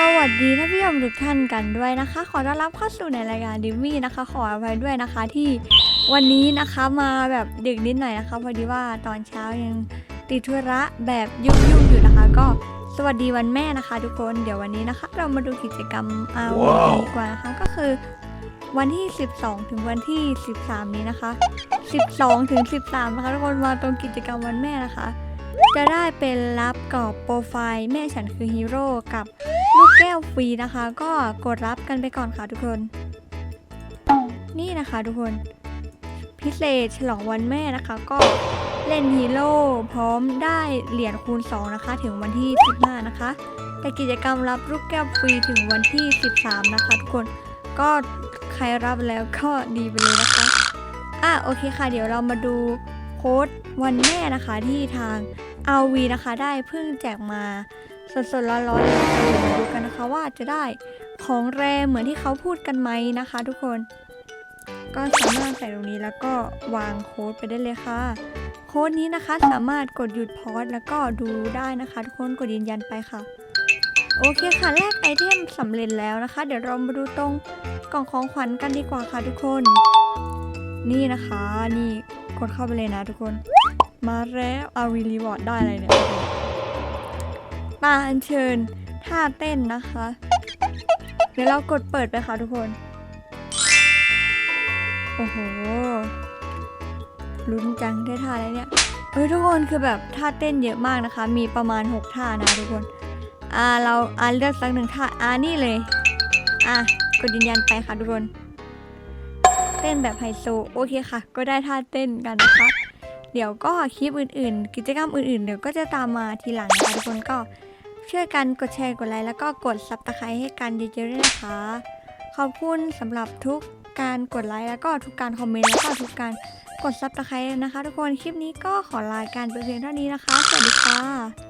สวัสดีท่านผู้ชมทุกท่านกันด้วยนะคะ ขอต้อนรับเข้าสู่ในรายการดิมมี่นะคะ ขออภัยด้วยนะคะที่วันนี้นะคะมาแบบดึกนิดหน่อยนะคะพอดีว่าตอนเช้ายังติดธุระแบบยุ่งๆอยู่นะคะ ก็สวัสดีวันแม่นะคะ ทุกคนเดี๋ยววันนี้นะคะ เรามาดูกิจกรรมอาวีว้าวดีกว่านะคะก็คือ วันที่ 12 ถึงวันที่ 13 นี้นะคะ 12 ถึง 13 นะคะทุกคนมาตรงกิจกรรมวันแม่นะคะ จะได้เป็นรับกรอบโปรไฟล์แม่ฉันคือฮีโร่กับ ลูกแก้วฟรีนะคะ ก็กดรับกันไปก่อนค่ะทุกคน นี่นะคะทุกคน พิเศษฉลองวันแม่นะคะ ก็เล่นฮีโร่พร้อมได้เหรียญคูณ 2 นะคะ ถึงวันที่ 15 นะคะ แต่กิจกรรมรับลูกแก้วฟรีถึงวันที่ 13 นะคะทุกคนก็ใครรับแล้วก็ดีไปเลยนะคะอะโอเคค่ะ เดี๋ยวเรามาดูโค้ดวันแม่นะคะที่ทาง RV นะคะได้เพิ่งแจกมา สดๆร้อนๆเลยดี๋ยวมาดูกันนะคะว่าจะได้ของแรเหมือนที่เขาพูดกันไหมนะคะ ทุกคน ก็สามารถใส่ตรงนี้แล้วก็วางโค้ดไปได้เลยค่ะ โค้ดนี้นะคะสามารถกดหยุดพอสแล้วก็ดูได้นะคะ ทุกคนกดยืนยันไปค่ะ โอเคค่ะแลกไอเทมสำเร็จแล้วนะคะ เดี๋ยวเรามาดูตรงกล่องของขวัญกันดีกว่าค่ะทุกคน นี่นะคะนี่กดเข้าไปเลยนะทุกคน มาแล้วอาวีรีวอร์ดได้อะไรเนี่ย มาอัญเชิญท่าเต้นนะคะ เดี๋ยวเรากดเปิดไปค่ะทุกคน โอ้โหลุ้นจังได้ท่าแล้วเนี่ยเฮ้ยทุกคนคือแบบท่าเต้นเยอะมากนะคะ มีประมาณ 6 ท่านะทุกคนอ่าเราอ่าเลือกสักหนึ่งท่าอ่านี่เลยอะกดยืนยันไปค่ะทุกคน เต้นแบบไฮโซโอเคค่ะ ก็ได้ท่าเต้นกันนะคะ เดี๋ยวก็คลิปอื่นๆ กิจกรรมอื่นๆ เดี๋ยวก็จะตามมาทีหลังนะคะทุกคนก็ช่วยกันกดแชร์กดไลค์แล้วก็กดซับสไครต์ให้กันเยอะๆด้วยนะคะ ขอบคุณสำหรับทุกการกดไลค์แล้วก็ทุกการคอมเมนต์แล้วก็ทุกการกดซับสไครต์นะคะ ทุกคนคลิปนี้ก็ขอลาการไปเพียงเท่านี้นะคะ สวัสดีค่ะ